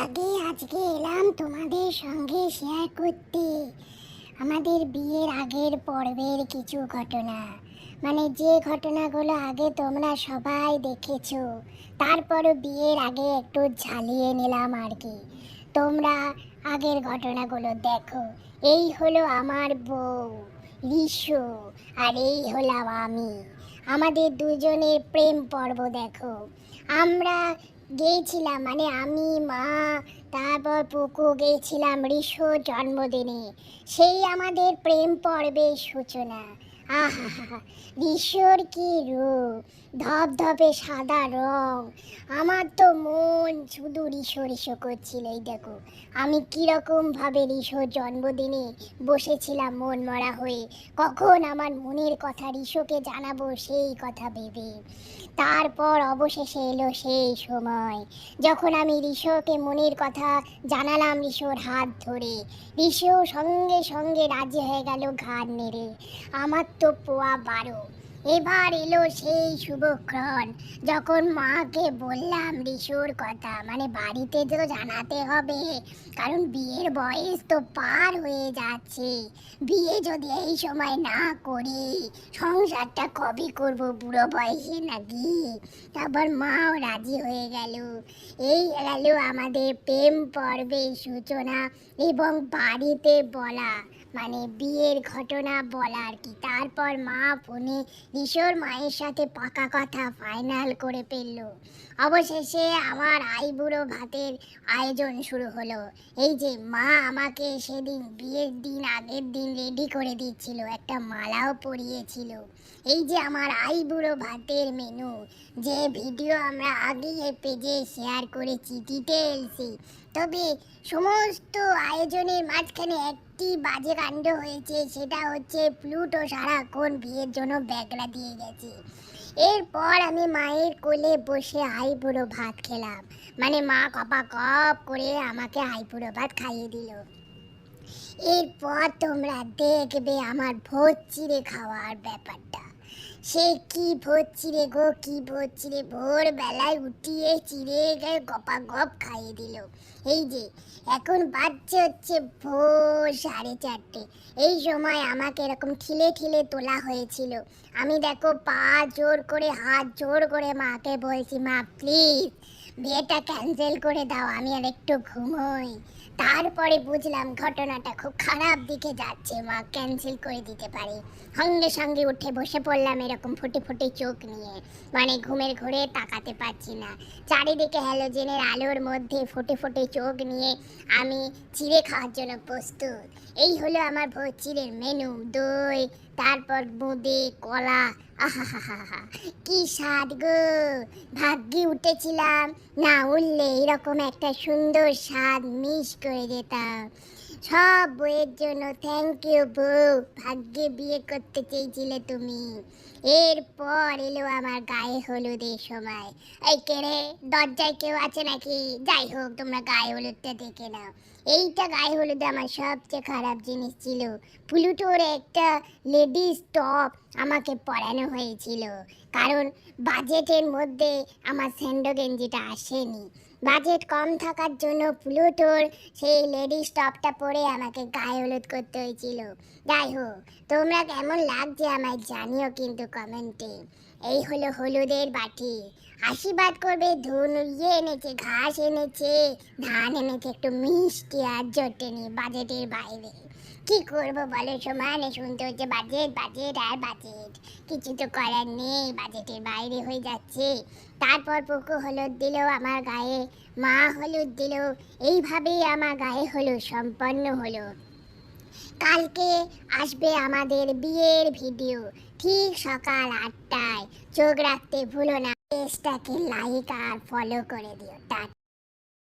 আগে আজকে এলাম তোমাদের সঙ্গে শেয়ার করতে। আমাদের বিয়ের আগের পর্বের কিছু ঘটনা। মানে যে ঘটনাগুলো আগে তোমরা সবাই দেখেছ, তারপরও বিয়ের আগে একটু ঝালিয়ে নিলাম আর কি তোমরা আগের ঘটনাগুলো দেখো। এই হলো আমার বউ ঋষু আর এই হলাম আমি। আমাদের দুজনের প্রেম পর্ব দেখো। আমরা গিয়েছিলাম মানে আমি মা তারপর পুকু গিয়েছিলাম ঋষ জন্মদিনে। সেই আমাদের প্রেম পর্বের সূচনা। ঋষুর কি রূপ? ধপধপে সাদা রং। আমার তো মন শুধু ঋষু ঋষু করছিল, এই দেখো। আমি কীরকম ভাবে ঋষুর জন্মদিনে বসেছিলাম মন মরা হয়ে, কখন আমার মনের কথা ঋষুকে জানাব সেই কথা ভেবে। তারপর অবশেষে এলো সেই সময়, যখন আমি ঋষুকে মনের কথা জানালাম ঋষুর হাত ধরে। ঋষু সঙ্গে সঙ্গে রাজি হয়ে গেল ঘাড় নেড়ে। আমার পোয়া বারো এবার এলো সেই শুভক্ষণ। যখন মাকে বললাম, ঋষুর কথা মানে বাড়িতে তো জানাতে হবে, কারণ বিয়ের বয়স তো পার হয়ে যাচ্ছে। বিয়ে যদি এই সময় না করি, সংসারটা কবে করব বুড়ো বয়সে নাকি? তারপর মাও রাজি হয়ে গেল। এই গেল আমাদের প্রেম পর্বের সূচনা এবং বাড়িতে বলা মানে বিয়ের ঘটনা বলা আর কি। তারপর মা ফোনে কিশোর মায়ের সাথে পাকা কথা ফাইনাল করে ফেলল। অবশেষে আমার আইবুড়ো ভাতের আয়োজন শুরু হলো। এই যে মা আমাকে সেদিন বিয়ের দিন আগের দিন রেডি করে দিচ্ছিল, একটা মালাও পরিয়েছিল। এই যে আমার আইবুড়ো ভাতের মেনু যে ভিডিও আমরা আগে এই পেজে শেয়ার করেছি ডিটেলসে তবে সমস্ত আয়োজনের মাঝখানে একটি বাজে কাণ্ড হয়েছে, সেটা হচ্ছে প্লুটো সারাক্ষণ বিয়ের জন্য ব্যাগরা দিয়ে গেছে। এরপর আমি মায়ের কোলে বসে হাইপুরো ভাত খেলাম। মানে মা কপা কপ করে আমাকে হাইপুরো ভাত খাইয়ে দিল। এরপর তোমরা দেখবে আমার ভোজ চিড়ে খাওয়ার ব্যাপারটা। সে কি ভোজ রে গো, কি ভোজ রে ভোরবেলায় উঠিয়ে চিড়ে গায়ে গপা গপ খাইয়ে দিল। এই যে, এখন বাজছে হচ্ছে ভোর সাড়ে চারটে। এই সময় আমাকে এরকম ঠিলে ঠিলে তোলা হয়েছিল। আমি দেখো পা জোর করে, হাত জোর করে মাকে বলছি, মা প্লিজ বিয়েটা ক্যান্সেল করে দাও, আমি আর একটু ঘুমোই। তারপরে বুঝলাম ঘটনাটা খুব খারাপ দিকে যাচ্ছে, মা ক্যান্সেল করে দিতে পারে। সঙ্গে সঙ্গে উঠে বসে পড়লাম এরকম ফুটে ফুটে চোখ নিয়ে। মানে ঘুমের ঘোরে তাকাতে পারছি না। চারিদিকে হ্যালোজেনের আলোর মধ্যে ফুটে ফুটে চোখ নিয়ে আমি চিড়ে খাওয়ার জন্য প্রস্তুত। এই হলো আমার চিড়ের মেনু দই, তারপর বোঁদে কলা আহা কি স্বাদ গো। ভাগ্যে উঠেছিলাম, না উঠলে এরকম একটা সুন্দর স্বাদ মিস করে যেতাম। সব বইয়ের জন্য থ্যাংক ইউ বউ। ভাগ্যে বিয়ে করতে চেয়েছিলে তুমি। এরপর এলো আমার গায়ে হলুদের সময়। এই কেড়ে দরজায় কেউ আছে নাকি? যাই হোক, তোমরা গায়ে হলুদটা দেখে নাও। এইটা গায়ে হলুদে আমার সবচেয়ে খারাপ জিনিস ছিল। প্লুটোর একটা লেডিস টপ আমাকে পরানো হয়েছিল। কারণ বাজেটের মধ্যে আমার স্যান্ডো গেঞ্জিটা আসেনি। বাজেট কম থাকার জন্য প্লুটোর সেই লেডিস টপটা পরে আমাকে গায়ে হলুদ করতে হয়েছিল। যাই হোক, তোমরা কেমন লাগছে আমায় জানিও কিন্তু কমেন্টে। এই হলো হলুদের বাটি। আশীর্বাদ করবে, ধুন ইয়ে এনেছে, ঘাস এনেছে, ধান এনেছে, একটু মিষ্টি আর জটেনি বাজেটের বাইরে। কি করব বলো সমানে শুনতে হচ্ছে বাজেট বাজেট আর বাজেট কিছু তো করার নেই বাজেটের বাইরে হয়ে যাচ্ছে। তারপর পুকু হলুদ দিল আমার গায়ে, মা হলুদ দিল, এইভাবেই আমার গায়ে হলুদ সম্পন্ন হলো। কালকে আসবে আমাদের বিয়ের ভিডিও ঠিক সকাল আটটায়। চোখ রাখতে ভুলো না, পেজটাকে লাইক আর ফলো করে দিও, টাটা।